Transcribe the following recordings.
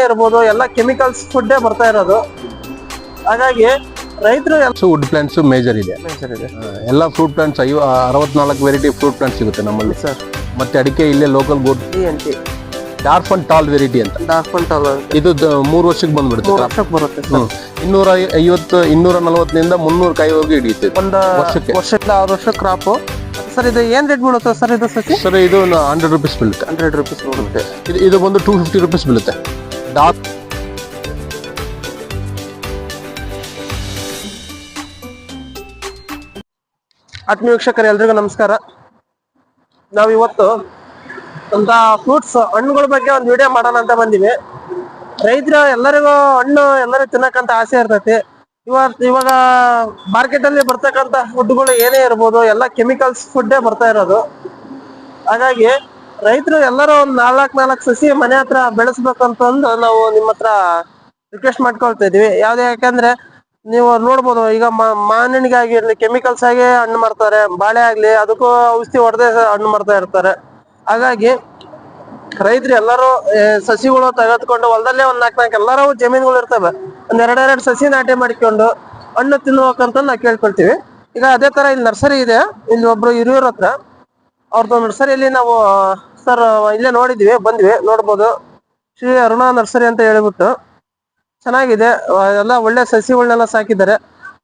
ಇರ್ಬೋದು ಎಲ್ಲ ಕೆಮಿಕಲ್ಸ್ ಫುಡ್ಡೇ ಬರ್ತಾ ಇರೋದು. ಹಾಗಾಗಿ ರೈತರು ವುಡ್ ಪ್ಲಾಂಟ್ಸ್ ಮೇಜರ್ ಇದೆ. ಮೇಜರ್ ಇದೆ. ಆ, ಎಲ್ಲ ಫ್ರೂಟ್ ಪ್ಲಾಂಟ್ಸ್ ಐವ ಅರವತ್ನಾಲ್ಕು ವೆರೈಟಿ ಫ್ರೂಟ್ ಪ್ಲಾಂಟ್ಸ್ ಸಿಗುತ್ತೆ ನಮ್ಮಲ್ಲಿ. ಸರ್ ಮತ್ತೆ ಅಡಿಕೆ ಇಲ್ಲೇ local goat D N T. Dwarf and tall variety ಅಂತ ಡಾರ್ಕ್ ಟಾಲ್ ಇದು ಮೂರು ವರ್ಷಕ್ಕೆ ಬಂದ್ಬಿಡುತ್ತೆ. ವರ್ಷಕ್ಕೆ ಬರುತ್ತೆ. ಇನ್ನೂರ ಐವತ್ತು ಇನ್ನೂರ ನಲವತ್ತರಿಂದ ಮುನ್ನೂರು ಕಾಯಿ ಹೋಗಿ ಹಿಡಿಯುತ್ತೆ. ಒಂದು ವರ್ಷಕ್ಕೆ. ಆರು ವರ್ಷ ಕ್ರಾಪ್ ಸರ್ ಇದು ಏನ್ ರೇಟ್ ಬೀಳುತ್ತೆ ಸರ್ ಇದು ಸಸಿ? ಸರ್ ಇದು ಹಂಡ್ರೆಡ್ ರುಪೀಸ್ ಬೀಳುತ್ತೆ. ಹಂಡ್ರೆಡ್ ರುಪೀಸ್ ಬೀಳುತ್ತೆ. ಇದು ಇದು ಬಂದು ಟೂ ಫಿಫ್ಟಿ ರುಪೀಸ್ ಬೀಳುತ್ತೆ. ಡಾರ್ಕ್ ಆತ್ಮೀಯ ವೀಕ್ಷಕರು, ಎಲ್ರಿಗೂ ನಮಸ್ಕಾರ. ನಾವು ಇವತ್ತು ಅಂತ ಫ್ರೂಟ್ಸ್ ಹಣ್ಣುಗಳ ಬಗ್ಗೆ ಒಂದು ವಿಡಿಯೋ ಮಾಡೋಣ ಅಂತ ಬಂದಿವಿ. ರೈತರು ಎಲ್ಲರಿಗೂ ಹಣ್ಣು ಎಲ್ಲರೂ ತಿನ್ನಕಂತ ಆಸೆ ಇರ್ತೈತಿ. ಇವತ್ತು ಇವಾಗ ಮಾರ್ಕೆಟ್ ಅಲ್ಲಿ ಬರ್ತಕ್ಕಂತ ಫುಡ್ಗಳು ಏನೇ ಇರ್ಬೋದು, ಎಲ್ಲ ಕೆಮಿಕಲ್ಸ್ ಫುಡ್ಡೇ ಬರ್ತಾ ಇರೋದು. ಹಾಗಾಗಿ ರೈತರು ಎಲ್ಲರೂ ಒಂದ್ ನಾಲ್ಕ್ ನಾಲ್ಕ್ ಸಸಿ ಮನೆ ಹತ್ರ ಬೆಳೆಸ್ಬೇಕಂತಂದು ನಾವು ನಿಮ್ಮ ಹತ್ರ ರಿಕ್ವೆಸ್ಟ್ ಮಾಡ್ಕೊಳ್ತಾ ಇದೀವಿ ಯಾವ್ದು ಯಾಕಂದ್ರೆ ನೀವು ನೋಡ್ಬೋದು, ಈಗ ಮ- ಮಾವಿನಹಣ್ಣಿಗೆ ಆಗಿರ್ಲಿ ಕೆಮಿಕಲ್ಸ್ ಆಗಿ ಹಣ್ಣು ಮಾಡ್ತಾರೆ ಬಾಳೆ ಆಗ್ಲಿ ಅದಕ್ಕೂ ಔಷಧಿ ಹೊಡೆದೇ ಹಣ್ಣು ಮಾಡ್ತಾ ಇರ್ತಾರೆ. ಹಾಗಾಗಿ ರೈತರು ಎಲ್ಲರೂ ಸಸಿಗಳು ತೆಗೆದುಕೊಂಡು ಹೊಲದಲ್ಲೇ ಒಂದ್ ನಾಲ್ಕು ನಾಲ್ಕು ಎಲ್ಲರೂ ಜಮೀನುಗಳು ಇರ್ತವೆ. ಒಂದ್ ಎರಡೆರಡು ಸಸಿ ನಾಟಿ ಮಾಡ್ಕೊಂಡು ಹಣ್ಣು ತಿನ್ಬೇಕಂತ ನಾವು ಕೇಳ್ಕೊಳ್ತೀವಿ. ಈಗ ಅದೇ ತರ ಇಲ್ಲಿ ನರ್ಸರಿ ಇದೆ. ಇಲ್ಲಿ ಒಬ್ರು ಹಿರಿಯರ ಹತ್ರ ಅವ್ರದ್ದು ನರ್ಸರಿಯಲ್ಲಿ ನಾವು ಸರ್ ಇಲ್ಲೇ ನೋಡಿದ್ವಿ ಬಂದ್ವಿ ನೋಡ್ಬೋದು. ಶ್ರೀ ಅರುಣ ನರ್ಸರಿ ಅಂತ ಹೇಳ್ಬಿಟ್ಟು. ಚೆನ್ನಾಗಿದೆ ಎಲ್ಲ ಒಳ್ಳೆ ಸಸಿಗಳನ್ನೆಲ್ಲ ಸಾಕಿದ್ದಾರೆ.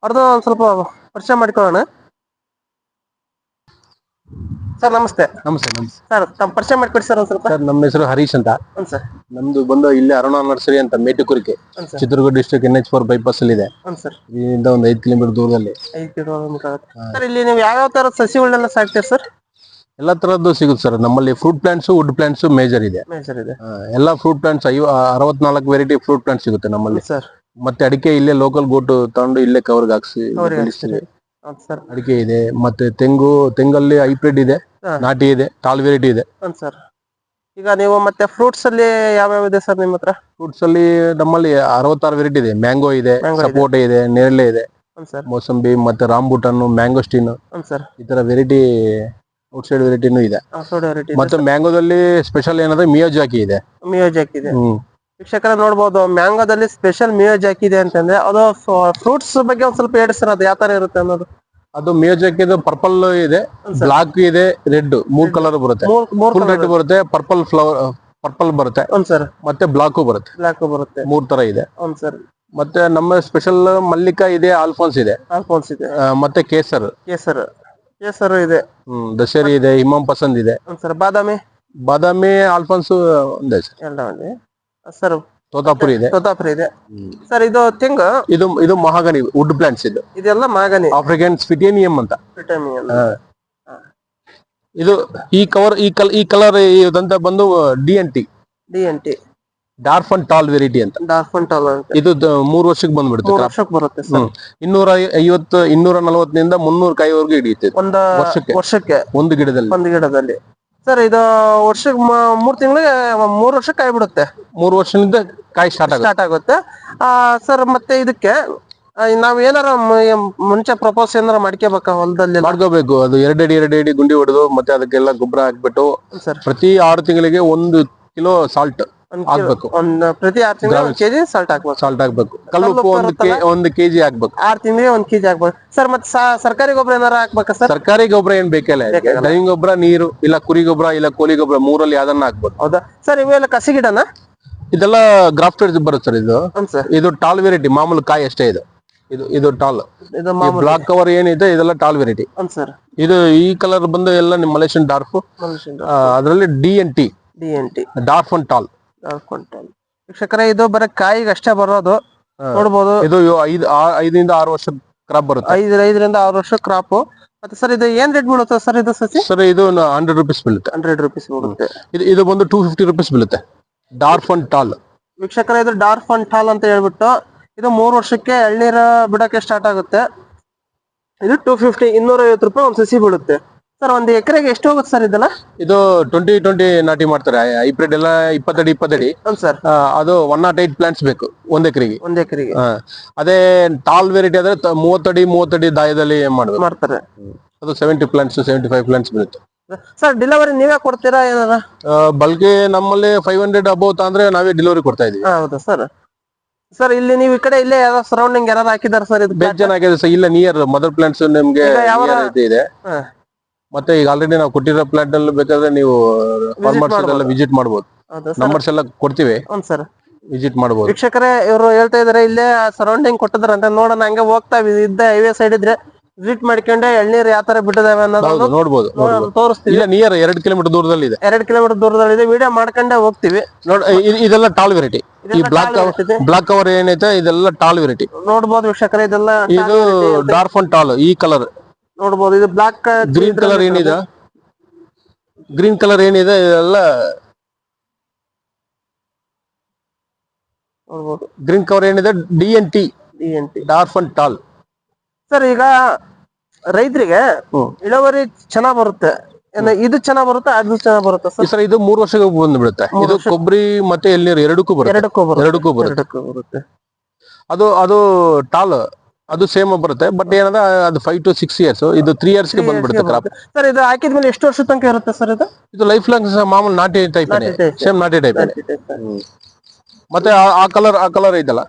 ಅವ್ರದ್ದು ಒಂದು ಸ್ವಲ್ಪ ಪರಿಚಯ ಮಾಡ್ಕೊಳ್ಳೋಣ. ಸರ್ ನಮಸ್ತೆ. ನಮಸ್ತೆ ನಮಸ್ತೆ. ಸರ್ ತಮ್ಮ ಪರಿಚಯ ಮಾಡ್ಕೊಡಿ ಸರ್ ಒಂದ್ ಸ್ವಲ್ಪ. ಸರ್ ನಮ್ಮ ಹೆಸರು ಹರೀಶ್ ಅಂತ. ಹ್ಞೂ ಸರ್ ನಮ್ದು ಬಂದು ಇಲ್ಲಿ ಅರುಣ ನರ್ಸರಿ ಅಂತ ಮೇಟುಕುರಿಕೆ ಹ್ಞೂ sir Chitradurga district N H four bypass ಅಲ್ಲಿ ಇದೆ. ಹ್ಞೂ ಸರ್ ಇಲ್ಲಿಂದ ಒಂದು ಐದು ಕಿಲೋಮೀಟರ್ ದೂರದಲ್ಲಿ. ಐದು ಕಿಲೋಮೀಟರ್ ಆಗುತ್ತೆ ಸರ್ ಇಲ್ಲಿ ನೀವು ಯಾವ್ಯಾವ ತರ ಸಸಿಗಳನ್ನೆಲ್ಲ ಸಾಕ್ತೀರ ಸರ್ ಎಲ್ಲಾ ತರದ್ದು ಸಿಗುತ್ತೆ ಸರ್. ನಮ್ಮಲ್ಲಿ fruit plants wood plants major ಇದೆ. ಮೇಜರ್ ಇದೆ. ಆ, ಎಲ್ಲಾ ಫ್ರೂಟ್ ಪ್ಲಾಂಟ್ಸ್ ಐವ ಅರವತ್ನಾಲ್ಕು ವೆರೈಟಿ ಫ್ರೂಟ್ ಪ್ಲಾಂಟ್ ಸಿಗುತ್ತೆ ನಮ್ಮಲ್ಲಿ. ಸರ್ ಮತ್ತೆ ಅಡಿಕೆ ಇಲ್ಲೇ ಲೋಕಲ್ ಗೋಟು ತಗೊಂಡು ಇಲ್ಲೇ ಕವರ್ಗೆ ಹಾಕ್ಸಿ ಅವ್ರಿಗೆ ಬೆಳೆಸ್ತೀವಿ. ಹೌದು ಸರ್ ಅಡಿಕೆ ಇದೆ ಮತ್ತೆ ತೆಂಗು ತೆಂಗಲ್ಲಿ ಹೈಬ್ರಿಡ್ ಇದೆ ಹಾ. ನಾಟಿ ಇದೆ ಟಾಲ್ ವೆರೈಟಿ ಇದೆ. ಸರ್ ಈಗ ನೀವು ಮತ್ತೆ ಫ್ರೂಟ್ಸ್ ಅಲ್ಲಿ ಯಾವ್ಯಾವ ಇದೆ ಸರ್ ನಿಮ್ಮ ಹತ್ರ? ಫ್ರೂಟ್ಸ್ ಅಲ್ಲಿ ನಮ್ಮಲ್ಲಿ ಅರವತ್ತಾರು ವೆರೈಟಿ ಇದೆ. ಮ್ಯಾಂಗೋ ಇದೆ Mango ಇದೆ. ಸಪೋಟ ಇದೆ ನೇರಳೆ ಇದೆ ಸರ್ ಮೋಸಂಬಿ ಮತ್ತೆ ರಾಂಬುಟನ್ ಮ್ಯಾಂಗೋಸ್ಟಿನ್ ಸರ್ ಈ ತರ ವೆರೈಟಿ ಔಟ್ಸೈಡ್ ವೆರೈಟಿನೂ ಇದೆ. ಔಟ್ಸೈಡ್ ವೆರೈಟಿ ಮತ್ತೆ ಮ್ಯಾಂಗೋದಲ್ಲಿ ಸ್ಪೆಷಲ್ ಏನಂದ್ರೆ ಮಿಯೋಜಾಕಿ ಇದೆ. ಮಿಯೋಜಾಕ್ ಇದೆ. ಹ್ಮ್. ವೀಕ್ಷಕರ ನೋಡ್ಬೋದು ಮ್ಯಾಂಗೋದಲ್ಲಿ ಸ್ಪೆಷಲ್ ಮಿಯೋಜಾಕ್ ಇದೆ ಅಂತಂದ್ರೆ ಅದು ಫ್ರೂಟ್ಸ್ ಬಗ್ಗೆ ಒಂದ್ ಸ್ವಲ್ಪ ಹೇಳಿ ಸರ್ ಅದು ಯಾವ ತರ ಇರುತ್ತೆ ಅನ್ನೋದು? ಅದು ಮಿಯೋಜಾಕ್ ಇದು ಪರ್ಪಲ್ ಇದೆ ಬ್ಲಾಕ್ ಇದೆ ರೆಡ್ ಮೂರ್ ಕಲರ್ ಬರುತ್ತೆ. ಮೂರ್ ರೆಡ್ ಬರುತ್ತೆ. ಪರ್ಪಲ್ ಫ್ಲವರ್ ಪರ್ಪಲ್ ಬರುತ್ತೆ. ಸರ್. ಮತ್ತೆ ಬ್ಲಾಕು ಬರುತ್ತೆ. ಬ್ಲಾಕ್ ಬರುತ್ತೆ. ಮೂರ್ ತರ ಇದೆ. ಸರ್. ಮತ್ತೆ ನಮ್ಮ ಸ್ಪೆಷಲ್ ಮಲ್ಲಿಕಾ ಇದೆ ಆಲ್ಫೋನ್ಸ್ ಇದೆ. ಆಲ್ಫೋನ್ಸ್ ಇದೆ. ಮತ್ತೆ ಕೇಸರ್. ಕೇಸರ್. ಕೇಸರ್ ಇದೆ. ಹ್ಮ್ ದಶೇರಿ ಇದೆ ಇಮಾಮ್ ಪಸಂದ್ ಇದೆ. ಒಂದ್ ಸರ್ ಬಾದಾಮಿ? ಬಾದಾಮಿ ಆಲ್ಫೋನ್ಸ್ ಒಂದೇ ಸರ್ ಎಲ್ಲ ಇದೆ ಸರ್ ತೋತಾಪುರಿ ಇದೆ. ತೋತಾಪುರಿ ಇದೆ. ಸರ್ ಇದು ತಿಂಗ್? ಇದು ಇದು ಮಹಾಗನಿ ವುಡ್ ಪ್ಲಾಂಟ್ಸ್ ಇದು. ಇದೆಲ್ಲ ಮಹಾಗನಿ ಆಫ್ರಿಕನ್ ಸ್ಪಿಟೇನಿಯಂ ಅಂತ. ವಿಟಮಿನ್ ಇದು ಈ ಕವರ್ ಈ ಕಲರ್ ಈ ಕಲರ್ ಇದಂತ ಬಂದು D N T D N T dwarf and tall variety ಅಂತ. ಡಾರ್ಫನ್ ಅಂತ. ಇದು ದ- ಮೂರ್ ವರ್ಷಕ್ಕೆ ಬಂದ್ಬಿಡುತ್ತೆ ಮೂರ್ crop. ವರ್ಷಕ್ಕೆ ಬರುತ್ತೆ ಸರ್. ಹ್ಮ್. ಇನ್ನೂರ ಐವತ್ತು ಇನ್ನೂರ ನಲವತ್ತರಿಂದ ಮುನ್ನೂರು ಕಾಯಿವರೆಗೂ ಹಿಡಿಯುತ್ತೆ ಇದು. ಒಂದ ವರ್ಷಕ್ಕೆ. ವರ್ಷಕ್ಕೆ. ಒಂದು ಗಿಡದಲ್ಲಿ. ಒಂದು ಗಿಡದಲ್ಲಿ. ಸರ್ ಇದು ವರ್ಷಕ್ಕೆ ಮೂರ್ ತಿಂಗಳಿಗೆ ಮೂರ್ ವರ್ಷ ಕಾಯಿ ಬಿಡುತ್ತೆ. ಮೂರು ವರ್ಷದಿಂದ ಕಾಯಿ ಸ್ಟಾರ್ಟ್ ಆಗುತ್ತೆ. ಸ್ಟಾರ್ಟ್ ಆಗುತ್ತೆ. ಆ ಸರ್ ಮತ್ತೆ ಇದಕ್ಕೆ ಆ, ನಾವ್ ಏನಾರ ಮ- ಮುಂಚೆ ಪ್ರಪೋಸ್ ಏನಾರ ಮಾಡ್ಕೋಬೇಕಾ ಹೊಲದಲ್ಲಿ ಮಾಡ್ಕೋಬೇಕು. ಅದು ಎರಡಡಿ ಎರಡಡಿ ಗುಂಡಿ ಹೊಡೆದು ಮತ್ತೆ ಅದಕ್ಕೆಲ್ಲ ಗೊಬ್ಬರ ಹಾಕ್ಬಿಟ್ಟು ಸರ್. ಪ್ರತಿ ಆರು ತಿಂಗಳಿಗೆ ಒಂದು ಕಿಲೋ ಸಾಲ್ಟ್ ಹಾಕ್ಬೇಕು ಒಂದ್ ಪ್ರತಿ ಆರ್ ತಿಂಗಳು ಕೆಜಿ ಸಾಲ್ಟ್ ಹಾಕ್ಬೇಕು ಸಾಲ್ಟ್ ಹಾಕ್ಬೇಕು. ಕಲ್ಲು ಉಪ್ಪು ಕಲ್ಲುಪ್ಪು ಒಂದು ಒಂದು ಕೆಜಿ ಹಾಕ್ಬೇಕು. ಆರ್ ತಿಂಗಳಿಗೆ ಒಂದ್ ಕೆಜಿ ಹಾಕ್ಬೇಕು ಸರ್ ಮತ್ತೆ ಸರ್ಕಾರಿ ಗೊಬ್ಬರ ಏನಾರ ಹಾಕ್ಬೇಕಾ ಸರ್? ಸರ್ಕಾರಿ ಗೊಬ್ಬರ ಏನ್ ಬೇಕಲ್ಲ? ಡೈವಿಂಗ್ ಗೊಬ್ಬರ ನೀರು ಇಲ್ಲ ಕುರಿ ಗೊಬ್ಬರ ಇಲ್ಲ ಕೋಳಿ ಗೊಬ್ಬರ ಮೂರಲ್ಲಿ ಯಾವ್ದನ್ನ ಹಾಕ್ಬೇಕು ಹೌದಾ? ಸರ್ ಇವೆಲ್ಲ ಕಸಿ ಗಿಡನಾ? ಇದೆಲ್ಲ ಗ್ರಾಫ್ಟೆಡ್ ಬರುತ್ತೆ ಸರ್ ಇದು. ಇದು ಟಾಲ್ ವೆರೈಟಿ ಮಾಮೂಲು ಕಾಯಿ ಅಷ್ಟೇ ಇದು. ಇದು ಇದು ಟಾಲ್ ಬ್ಲಾಕ್ ಕವರ್ ಏನಿದೆ ಇದೆಲ್ಲ ಟಾಲ್ ವೆರೈಟಿ ಇದು ಈ ಕಲರ್ ಬಂದು ಎಲ್ಲ ನಿಮ್ಮ ಮಲೇಷಿಯನ್ ಡಾರ್ಫ್. ಅದರಲ್ಲಿ D N T D N T dwarf and tall quintal ವೀಕ್ಷಕರೇ ಇದು ಬರೀ ಕಾಯಿಗೆ ಅಷ್ಟೇ ಬರೋದು. ನೋಡ್ಬೋದು. ಇದು ಐದು ಐದರಿಂದ ಆರು ವರ್ಷ ಕ್ರಾಪ್ ಬರುತ್ತೆ. ಐದು ಐದರಿಂದ ಆರು ವರ್ಷ ಕ್ರಾಪ್ ಮತ್ತೆ ಸರ್ ಇದು ಏನ್ ರೇಟ್ ಬೀಳುತ್ತೆ ಸರ್ ಇದು ಸಸಿ? ಸರ್ ಇದು ಹಂಡ್ರೆಡ್ ರುಪೀಸ್ ಬೀಳುತ್ತೆ. ಹಂಡ್ರೆಡ್ ರುಪೀಸ್ ಬೀಳುತ್ತೆ. ಇದು ಇದು ಬಂದು ಟೂ ಫಿಫ್ಟಿ ರುಪೀಸ್ ಬೀಳುತ್ತೆ. ಡಾರ್ಫ್ ಅಂಡ್ ಟಾಲ್ ವೀಕ್ಷಕರ ಇದು ಡಾರ್ಫನ್ ಟಾಲ್ ಅಂತ ಹೇಳ್ಬಿಟ್ಟು ಇದು ಮೂರ್ ವರ್ಷಕ್ಕೆ ಎಳ್ನೀರ ಬಿಡಕ್ಕೆ ಸ್ಟಾರ್ಟ್ ಆಗುತ್ತೆ. ಇದು ಟೂ ಫಿಫ್ಟಿ ಇನ್ನೂರ ಐವತ್ತು ರೂಪಾಯಿ ಒಂದ್ ಸಸಿ ಬೀಳುತ್ತೆ. ಸರ್ ಒಂದು ಎಕರೆಗೆ ಎಷ್ಟು ಹೋಗುತ್ತೆ ಸರ್ ಇದೆಲ್ಲ? ಇದು ಟ್ವೆಂಟಿ ಟ್ವೆಂಟಿ ನಾಟಿ ಮಾಡ್ತಾರೆ. ಹೈಬ್ರಿಡ್ ಎಲ್ಲ ಇಪ್ಪತ್ತಡಿ ಇಪ್ಪತ್ತಡಿ. ಹೌದು ಸರ್. ಅದು ಒನ್ ನಾಟ್ ಏಟ್ ಪ್ಲಾಂಟ್ಸ್ ಬೇಕು ಒಂದ್ ಎಕರೆಗೆ. ಒಂದ್ ಎಕರೆಗೆ. ಅದೇ ಟಾಲ್ ವೆರೈಟಿ ಆದ್ರೆ ತ- ಮೂವತ್ತಡಿ ಮೂವತ್ತಡಿ ದಾಯದಲ್ಲಿ ಮಾಡ್ಬೇಕು. ಮಾಡ್ತಾರೆ. ಅದು seventy plants seventy five plants ಬೀಳುತ್ತೆ. ಸರ್ ಡೆಲಿವರಿ ನೀವೇ ಕೊಡ್ತೀರಾ ಏನಾರ? ಬಲ್ಕಿ ನಮ್ಮಲ್ಲಿ ಫೈವ್ ಹಂಡ್ರೆಡ್ ಅಬೌವ್ ಅಂದ್ರೆ ನಾವೇ ಡೆಲಿವರಿ ಕೊಡ್ತಾ ಇದೀವಿ. ಹಾ, ಹೌದಾ ಸರ್? ಸರ್ ಇಲ್ಲಿ ನೀವು ಈ ಕಡೆ ಇಲ್ಲೇ ಯಾರೋ ಸರೌಂಡಿಂಗ್ ಯಾರು ಹಾಕಿದಾರ ಸರ್ ಇದು ಬೆಸ್ಟ್ ಜನ ಆಗಿದೆ ಸರ್. ಇಲ್ಲ ನಿಯರ್ ಮದರ್ ಪ್ಲಾಂಟ್ಸ್ ನಿಮ್ಗೆ ಈಗ near ಇದೆ. ಹಾ. ಮತ್ತೆ ಈಗ ಆಲ್ರೆಡಿ ನಾವು ಕೊಟ್ಟಿರೋ ಪ್ಲಾಟ್ ಅಲ್ಲಿ ಬೇಕಾದ್ರೆ ನೀವು ಫಾರ್ಮರ್ಸ್ ಎಲ್ಲ. ವಿಸಿಟ್ ಮಾಡ್ಬೋದು. ಹೌದಾ ಸರ್ ನಂಬರ್ಸ್ ಎಲ್ಲ ಕೊಡ್ತೀವಿ. ಹ್ಞೂ ಸರ್ ವಿಸಿಟ್ ಮಾಡಬಹುದು ವೀಕ್ಷಕರೇ ಇವರು ಹೇಳ್ತಾ ಇದಾರೆ ಇಲ್ಲೇ ಸರೌಂಡಿಂಗ್ ಕೊಟ್ಟಿದಾರಂತ ನೋಡೋಣ ಹಂಗೆ ಹೋಗ್ತಾ ಇದ್- ಇದ್ದ ಹೈವೇ ಸೈಡ್ ಇದ್ರೆ ವಿಸಿಟ್ ಮಾಡ್ಕೊಂಡೆ ಎಳ್ನೀರ್ ಯಾವ ತರ ಬಿಟ್ಟಿದಾವೆ ಹೌದು ಅನ್ನೋದು ನೋಡಬಹುದು ನೋಡ್ಬೋದು. ತೋರಿಸ್ತೀವಿ. ಇಲ್ಲ ನಿಯರ್ ಎರಡ್ ಕಿಲೋಮೀಟರ್ ದೂರದಲ್ಲಿ ಇದೆ. ಎರಡ್ ಕಿಲೋಮೀಟರ್ ದೂರದಲ್ಲಿದೆ ವಿಡಿಯೋ ಮಾಡ್ಕೊಂಡೆ ಹೋಗ್ತೀವಿ. ನೋಡ್ ಇ- ಇದೆಲ್ಲ ಟಾಲ್ ವೆರೈಟಿ ಈ ಇದೆಲ್ಲ ಬ್ಲಾಕ್ ಕವರ್ variety ಇದೆ. ಬ್ಲಾಕ್ ಕವರ್ ಏನೈತೆ ಇದೆಲ್ಲ ಟಾಲ್ ವೆರೈಟಿ ನೋಡಬಹುದು ವೀಕ್ಷಕರೇ ಇದೆಲ್ಲ ಇದು ಡಾರ್ಫನ್ ಅಂಡ್ ಟಾಲ್ ಈ ಕಲರ್ ನೋಡ್ಬೋದು ಇದು ಬ್ಲಾಕ್ ಗ್ರೀನ್ ಕಲರ್ ಏನಿದೆ? ಗ್ರೀನ್ ಕಲರ್ ಏನಿದೆ? ಇದೆಲ್ಲ ನೋಡ್ಬೋದು. ಗ್ರೀನ್ ಕವರ್ ಏನಿದೆ? D N T D N T dwarf and tall sir ಈಗ ರೈತರಿಗೆ ಇಳುವರಿ ಚೆನ್ನಾಗ್ ಬರುತ್ತೆ. ಇದು ಚೆನ್ನಾಗ್ ಬರುತ್ತೆ ಅದು ಚೆನ್ನಾಗ್ ಬರುತ್ತೆ ಸರ್? ಸರ್ ಇದು ಮೂರ್ ವರ್ಷಕ್ಕೆ ಬಂದು ಬಿಡುತ್ತೆ ಇದು ಕೊಬ್ಬರಿ ಮತ್ತೆ ಎಳ್ನೀರು ಎರಡಕ್ಕೂ ಬರುತ್ತೆ. ಎರಡಕ್ಕೂ ಬರುತ್ತೆ. ಎರಡಕ್ಕೂ ಬರುತ್ತೆ. ಅದು ಅದು ಟಾಲ್ ಅದು ಸೇಮ್ ಬರುತ್ತೆ. ಬಟ್ ಏನಂದ್ರೆ ಅದು ಫೈವ್ ಟು ಸಿಕ್ಸ್ ಇಯರ್ಸ್ ಇದು ತ್ರೀ ಇಯರ್ಸ್ಗೆ ಬಂದ್ಬಿಡುತ್ತೆ ಕ್ರಾಪ್ ಸರ್ ಇದು ಹಾಕಿದ್ಮೇಲೆ ಎಷ್ಟು ವರ್ಷ ತನಕ ಇರುತ್ತೆ ಸರ್ ಇದು? ಇದು ಲೈಫ್ ಲಾಂಗ್ ಮಾಮೂಲಿ ನಾಟಿ ಟೈಪ್ ಸೇಮ್ ನಾಟಿ ಟೈಪ್ ಮತ್ತೆ ಆ- ಕಲರ್ ಆ ಕಲರ್ ಇದಲ್ಲ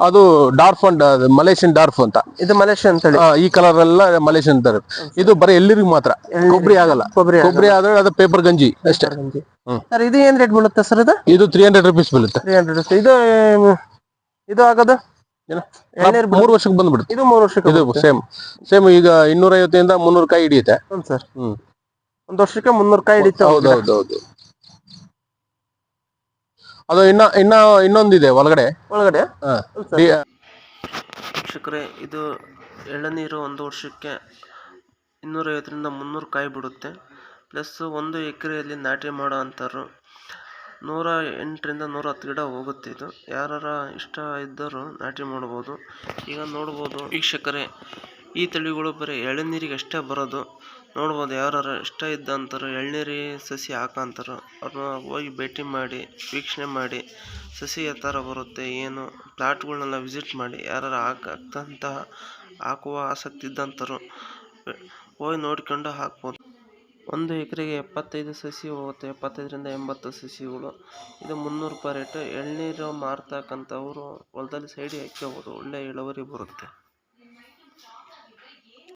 ಅದು ಡಾರ್ಫ್ ಅಂಡ್ ಮಲೇಷಿಯನ್ ಡಾರ್ಫ್ ಅಂತ. ಇದು ಮಲೇಷಿಯನ್ ಈ ಕಲರ್ ಎಲ್ಲ ಮಲೇಷಿಯನ್ ತರ ಇದು ಬರೀ ಎಲ್ಲರಿಗೂ ಮಾತ್ರ. ಕೊಬ್ಬರಿ ಆಗಲ್ಲ. ಕೊಬ್ಬರಿ ಕೊಬ್ಬರಿ ಆದ್ರೆ ಅದು ಪೇಪರ್ ಗಂಜಿ ಅಷ್ಟೇ. ಸರ್ ಇದು ಏನ್ ರೇಟ್ ಬೀಳುತ್ತೆ ಸರ್ ಇದು? ಇದು ತ್ರೀ ಹಂಡ್ರೆಡ್ ರುಪೀಸ್ ಬೀಳುತ್ತೆ. ಇದು ಇದು ಆಗೋದು? ಮೂರು ವರ್ಷಕ್ಕೆ ಬಂದ್ಬಿಡುತ್ತೆ. ಇದು ಮೂರು ವರ್ಷಕ್ಕೆ ಇದು ಸೇಮ್ ಸೇಮ್ ಈಗ ಇನ್ನೂರ ಐವತ್ತಿಂದ ಮುನ್ನೂರು ಕಾಯಿ ಹಿಡಿಯುತ್ತೆ. ಹ್ಞೂ ಸರ್. ಹ್ಮ್. ಒಂದ್ ವರ್ಷಕ್ಕೆ ಮುನ್ನೂರು ಕಾಯಿ ಹಿಡಿಯುತ್ತೆ ಹೌದು ಹೌದು ಹೌದು. ಅದು ಇನ್ನ ಇನ್ನ ಇನ್ನೊಂದಿದೆ ಒಳಗಡೆ. ಒಳಗಡೆ? ವೀಕ್ಷಕರೇ ಇದು ಎಳನೀರು ಒಂದು ವರ್ಷಕ್ಕೆ ಇನ್ನೂರೈವತ್ತರಿಂದ ಮುನ್ನೂರು ಕಾಯಿ ಬಿಡುತ್ತೆ. ಪ್ಲಸ್ ಒಂದು ಎಕರೆಯಲ್ಲಿ ನಾಟಿ ಮಾಡೋ ಅಂಥವ್ರು ನೂರ ಎಂಟರಿಂದ ನೂರ ಹತ್ತು ಗಿಡ ಹೋಗುತ್ತೆ ಇದು. ಯಾರ ಇಷ್ಟ ಇದ್ದರೂ ನಾಟಿ ಮಾಡ್ಬೋದು. ಈಗ ನೋಡ್ಬೋದು ವೀಕ್ಷಕರೇ, ಈ ತಳಿಗಳು ಬರೀ ಎಳನೀರಿಗೆ ಅಷ್ಟೇ ಬರೋದು. ನೋಡ್ಬೋದು ಯಾರು ಇಷ್ಟ ಇದ್ದಂಥವ್ರು ಎಳ್ನೀರಿ ಸಸಿ ಹಾಕಂತಾರೋ, ಅವ್ರನ್ನ ಹೋಗಿ ಭೇಟಿ ಮಾಡಿ, ವೀಕ್ಷಣೆ ಮಾಡಿ, ಸಸಿ ಯಾವ ಥರ ಬರುತ್ತೆ, ಏನು, ಪ್ಲಾಟ್ಗಳನ್ನೆಲ್ಲ ವಿಸಿಟ್ ಮಾಡಿ ಯಾರು ಹಾಕಂತಹ, ಹಾಕುವ ಆಸಕ್ತಿ ಇದ್ದಂಥರು ಹೋಗಿ ನೋಡ್ಕೊಂಡು ಹಾಕ್ಬೋದು. ಒಂದು ಎಕರೆಗೆ ಎಪ್ಪತ್ತೈದು ಸಸಿ ಹೋಗುತ್ತೆ, ಎಪ್ಪತ್ತೈದರಿಂದ ಎಂಬತ್ತು ಸಸಿಗಳು. ಇದು ಮುನ್ನೂರು ರೂಪಾಯಿ ರೇಟು. ಎಳನೀರು ಮಾರ್ತಕ್ಕಂಥವ್ರು ಹೊಲದಲ್ಲಿ ಸೈಡಿಗೆ ಹಾಕ್ಕೋಬೋದು ಒಳ್ಳೆ ಇಳುವರಿ ಬರುತ್ತೆ.